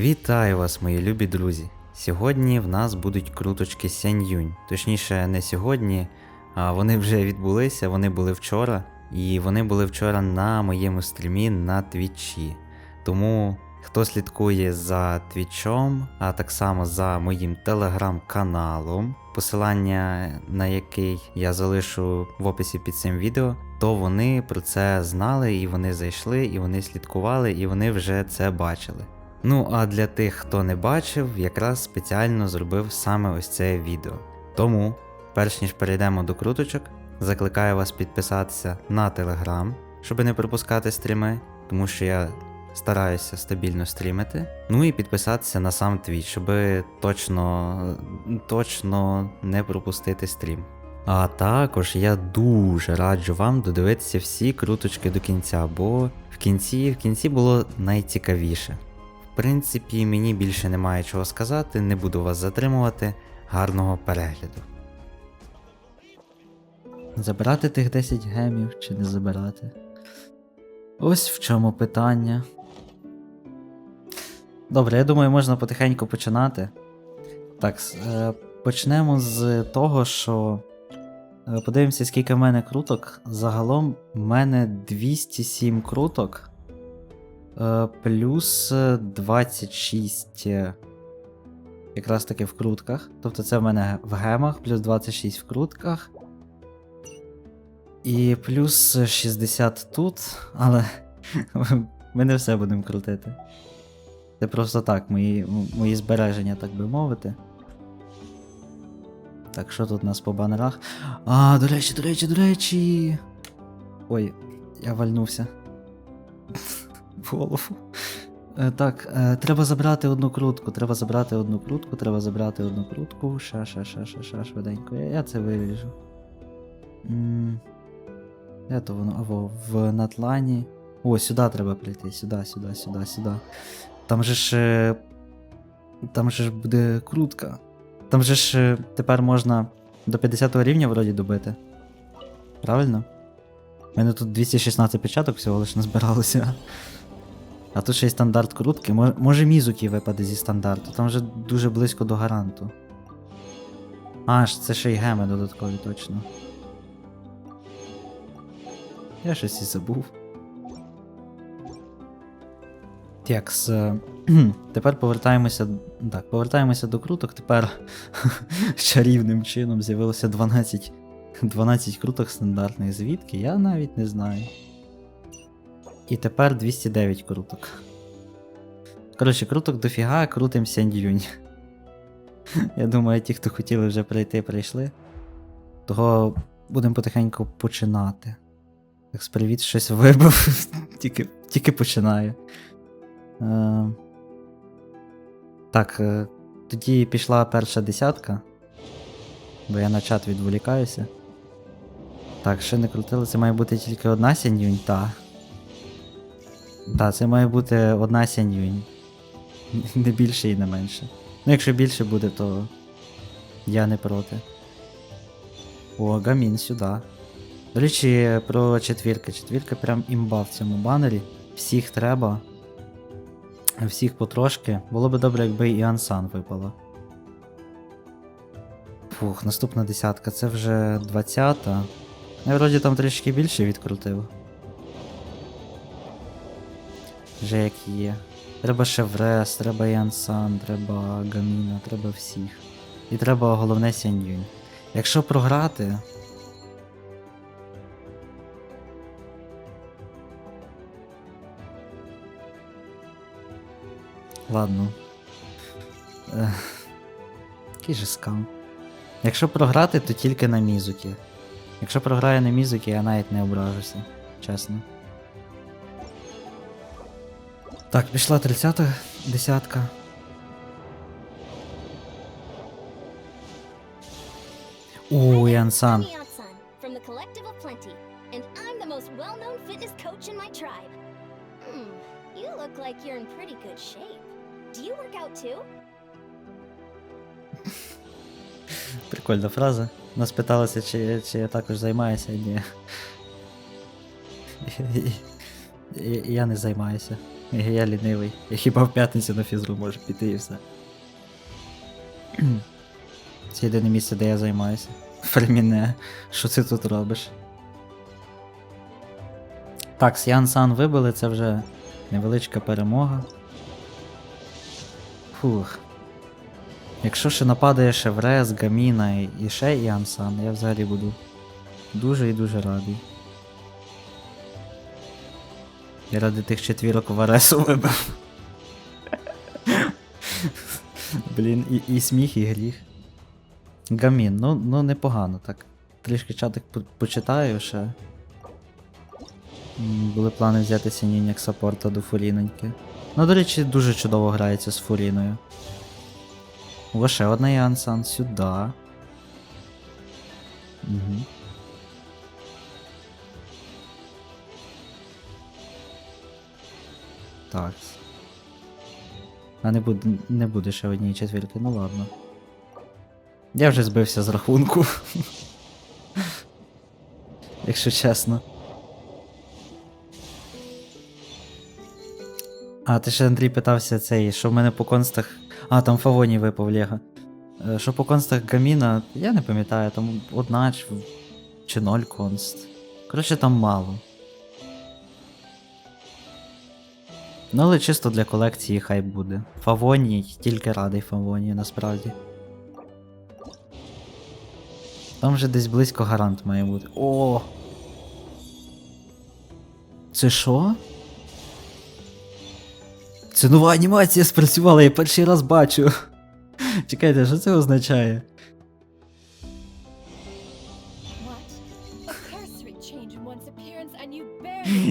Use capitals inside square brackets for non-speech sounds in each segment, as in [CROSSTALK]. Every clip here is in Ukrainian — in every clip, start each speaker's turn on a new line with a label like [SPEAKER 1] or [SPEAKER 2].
[SPEAKER 1] Вітаю вас, мої любі друзі! Сьогодні в нас будуть круточки Сянь-Юнь. Точніше, не сьогодні, а вони вже відбулися, вони були вчора, і вони були вчора на моєму стрімі на Твічі. Тому хто слідкує за Твічом, а так само за моїм телеграм-каналом, посилання на який я залишу в описі під цим відео, то вони про це знали, і вони зайшли, і вони слідкували, і вони вже це бачили. Ну а для тих, хто не бачив, якраз спеціально зробив саме ось це відео. Тому, перш ніж перейдемо до круточок, закликаю вас підписатися на телеграм, щоб не пропускати стріми, тому що я стараюся стабільно стрімити. Ну і підписатися на сам твіч, щоб точно, точно не пропустити стрім. А також я дуже раджу вам додивитися всі круточки до кінця, бо в кінці, в кінці було найцікавіше. В принципі, мені більше немає чого сказати, не буду вас затримувати. Гарного перегляду. Забирати тих 10 гемів чи не забирати? Ось в чому питання. Добре, я думаю, можна потихеньку починати. Так, е, почнемо з того, що. е, Подивимося, скільки в мене круток. Загалом в мене 207 круток. Е, Плюс е, 26 е, якраз таки в крутках. Тобто це в мене в гемах, плюс 26 в крутках. І плюс 60 тут, але [LAUGHS] ми не все будемо крутити. Це просто так, мої, мої збереження, так би мовити. Так, що тут у нас по банерах? А, до речі, до речі, до речі. Ой, я вальнувся. [LAUGHS] Голову. Е, Так, е, треба забрати одну крутку, треба забрати одну крутку, треба забрати одну крутку. Ша, ша, ша, ша, ша, швиденько. Я, це виріжу. Де то воно? Або в Натлані. О, сюди треба прийти. Сюди, сюди, сюди, сюди. Там же ж. е, Там же ж буде крутка. Там же ж тепер можна до 50 рівня вроді добити. Правильно? У мене тут 216 печаток всього лиш назбиралося. А тут ще й стандарт крутки. Може, Мізукі випаде зі стандарту. Там вже дуже близько до гаранту. А, це ще й геми додаткові точно. Я щось і забув. Текс. е, [CLEARS THROAT] Тепер повертаємося. Так, повертаємося до круток. Тепер [LAUGHS] чарівним чином з'явилося 12, 12 круток стандартних. Звідки? Я навіть не знаю. І тепер 209 круток. Коротше, круток дофіга, крутим Сянь-Юнь. [LAUGHS] Я думаю, ті, хто хотіли вже прийти, прийшли. Того будемо потихеньку починати. Так, привіт, щось вибив. [LAUGHS] тільки, тільки починаю. Е, так, е, тоді пішла перша десятка. Бо я на чат відволікаюся. Так, ще не крутили, це має бути тільки одна сянь та. Так, це має бути одна сянь [LAUGHS] Не більше і не менше. Ну, якщо більше буде, то я не проти. О, гамін сюди. До речі, про четвірки. Четвірка прям імба в цьому банері. Всіх треба. Всіх потрошки. Було би добре, якби і Ансан випало. Фух, наступна десятка, це вже 20-та. Я вроді там трішки більше відкрутив. Вже як є. Треба Шеврес, треба Янсан, треба Гаміна, треба всіх. І треба головне Сяньюнь. Якщо програти. Ладно. Який же скам. Якщо програти, то тільки на Мізукі. Якщо програю на Мізукі, я навіть не ображуся. Чесно. Так, пішла 30 десятка. О, Янсан.
[SPEAKER 2] Hmm?
[SPEAKER 1] Прикольна фраза. Нас питалися, чи, чи я також займаюся. Ні. Я не займаюся. Я лінивий. Я хіба в п'ятницю на фізру можу піти і все. [CLEARS THROAT] Це єдине місце, де я займаюся. Ферміне, що ти тут робиш? Так, з Ян Сан вибили, це вже невеличка перемога. Фух. Якщо ще нападає Шеврес, Гаміна і ще Ян Сан, я взагалі буду дуже і дуже радий. Я ради тих четвірок в Аресу вибив. Блін, і, і сміх, і гріх. Гамін, ну, ну непогано так. Трішки чатик по- почитаю ще. Були плани взяти Сінінь як саппорта до Фуріноньки. Ну, до речі, дуже чудово грається з Фуріною. О, одна Янсан сюди. Угу. Так. А не буде, не буде ще однієї четвірки, ну ладно. Я вже збився з рахунку. [LAUGHS] Якщо чесно. А, ти ще Андрій питався цей, що в мене по констах. А, там Фавоні випав Лего. Е, Що по констах Гаміна, я не пам'ятаю, там одна чи, чи ноль конст. Коротше, там мало. Ну, але чисто для колекції хай буде. Фавоній, тільки радий Фавоній, насправді. Там вже десь близько гарант має бути. О! Це що? Це нова анімація спрацювала, я перший раз бачу. Чекайте, що це означає?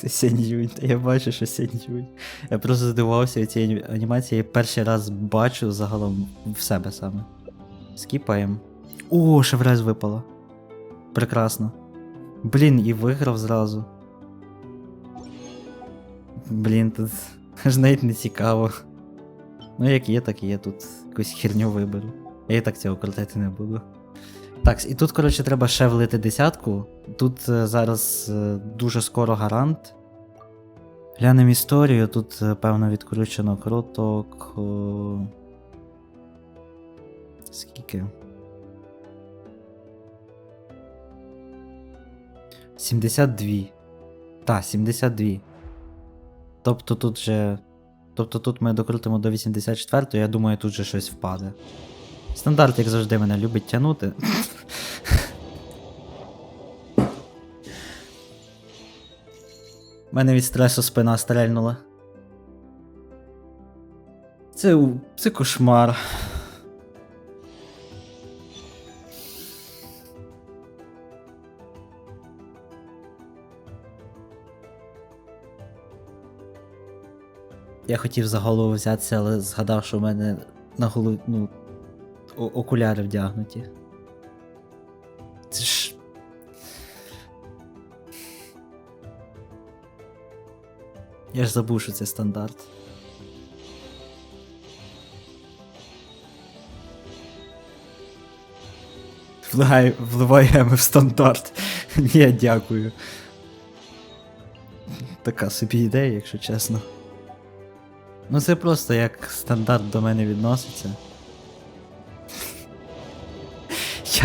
[SPEAKER 1] Це Сяньюнь, та я бачу, що Сяньюнь. Я просто здивувався цій ані- анімації, я перший раз бачу загалом в себе саме. Скіпаємо. О, шеврез випало. Прекрасно. Блін, і виграв зразу. Блін, тут [LAUGHS] аж навіть не цікаво. Ну, як є, так і є. Тут якусь херню виберу. Я і так цього крутити не буду. Так, і тут, коротше, треба ще влити десятку. Тут е, зараз е, дуже скоро гарант. Глянемо історію, тут, е, певно, відкручено круток. о, Скільки? 72. Та, 72. Тобто тут же. Тобто тут ми докрутимо до 84, я думаю, тут же щось впаде. Стандарт, як завжди, мене любить тягнути. У мене від стресу спина стрельнула. Це, це кошмар. Я хотів за голову взятися, але згадав, що в мене на голові, ну, окуляри вдягнуті. Це ж. Я ж забув, що це стандарт. Вливаємо в стандарт. [LAUGHS] Ні, дякую. Така собі ідея, якщо чесно. Ну це просто як стандарт до мене відноситься.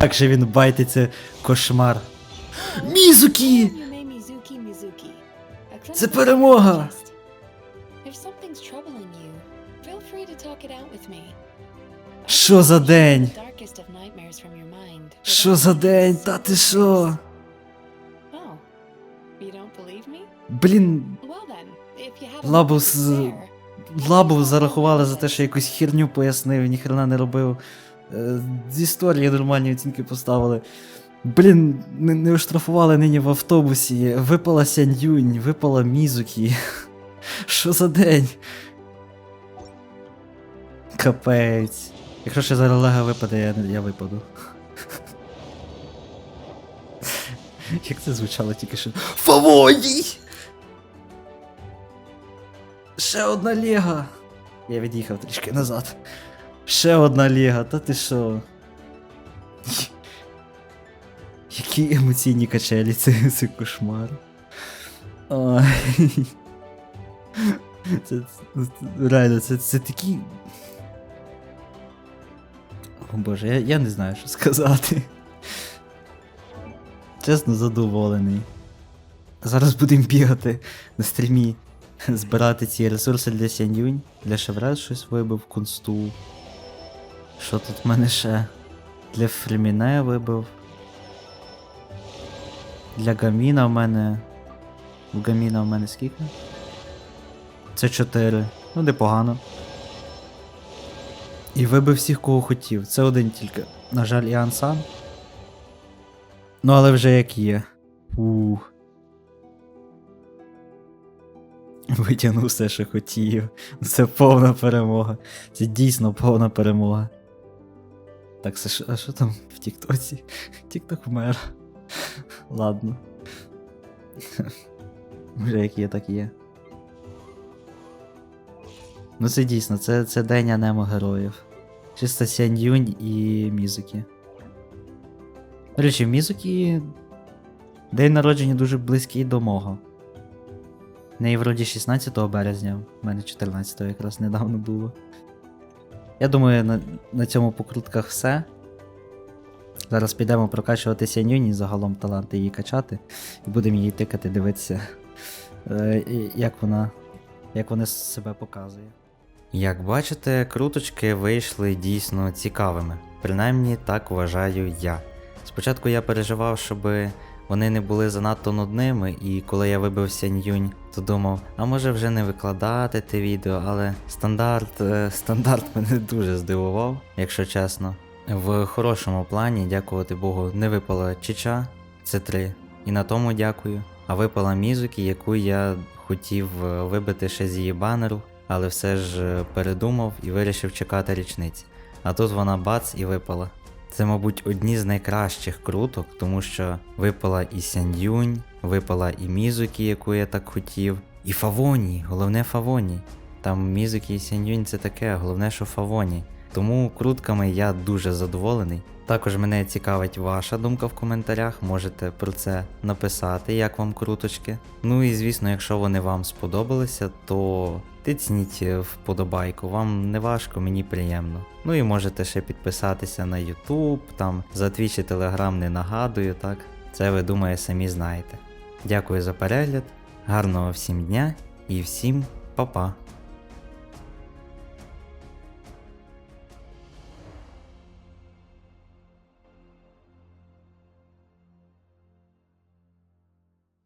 [SPEAKER 1] Як же він байтиться кошмар. Мізукі! Це перемога! Що за день? Що за день? Та ти що?
[SPEAKER 3] Oh?
[SPEAKER 1] Блін,
[SPEAKER 3] Well then, if you have a
[SPEAKER 1] Лабу
[SPEAKER 3] moment
[SPEAKER 1] з- лабу зарахували за те, що якусь херню пояснив, ніхрена не робив. Е, З історії нормальні оцінки поставили. Блін, не, не оштрафували нині в автобусі. Випала Сяньюнь, випала Мізукі. [LAUGHS] Що за день? Капець. Якщо ще зараз лега випаде, я, я випаду. [LAUGHS] Як це звучало тільки що. Фавоній! Ще одна ліга! Я від'їхав трішки назад. Ще одна ліга, та ти що? Які емоційні качелі, це, це кошмар. Ой. Це, реально, це, це такі. О боже, я, я не знаю, що сказати. Чесно задоволений. Зараз будемо бігати на стрімі, збирати ці ресурси для Сяньюнь, для Шеврет щось вибив кунсту. Що тут в мене ще? Для Фреміне вибив. Для Гаміна в мене. У Гаміна в мене скільки? Це 4. Ну, непогано. І вибив всіх, кого хотів. Це один тільки. На жаль, Іан сам. Ну, але вже як є. Ух. Витягнув все, що хотів. Це повна перемога. Це дійсно повна перемога. Так, а що там в Тіктоці? Тікток вмер. Ладно. Вже як є, так є. Ну це дійсно, це, це день анемо героїв. Чисто Сянь Юнь і Мізукі. До речі, Мізукі день народження дуже близький до мого. Неї вроді 16 березня, в мене 14 якраз недавно було. Я думаю, на, на цьому по крутках все. Зараз підемо прокачувати Сянюнь і загалом таланти її качати. І будемо її тикати, дивитися, е, як вона, як вона себе показує. Як бачите, круточки вийшли дійсно цікавими. Принаймні так вважаю я. Спочатку я переживав, щоб вони не були занадто нудними, і коли я вибив Сяньюнь, то думав, а може вже не викладати те відео, але стандарт, е, стандарт [LAUGHS] мене дуже здивував, якщо чесно. В хорошому плані, дякувати Богу, не випала Чича, це 3. І на тому дякую. А випала Мізукі, яку я хотів е, вибити ще з її банеру, але все ж е, передумав і вирішив чекати річниці. А тут вона бац і випала. Це, мабуть, одні з найкращих круток, тому що випала і Сяньюнь, випала і Мізукі, яку я так хотів, і Фавоні, головне Фавоні. Там Мізукі і Сяньюнь це таке, головне, що Фавоні. Тому крутками я дуже задоволений. Також мене цікавить ваша думка в коментарях, можете про це написати, як вам круточки. Ну і звісно, якщо вони вам сподобалися, то тицніть вподобайку, вам не важко, мені приємно. Ну і можете ще підписатися на YouTube, там за Twitch і Telegram не нагадую, так? Це ви думаю самі знаєте. Дякую за перегляд, гарного всім дня і всім па-па!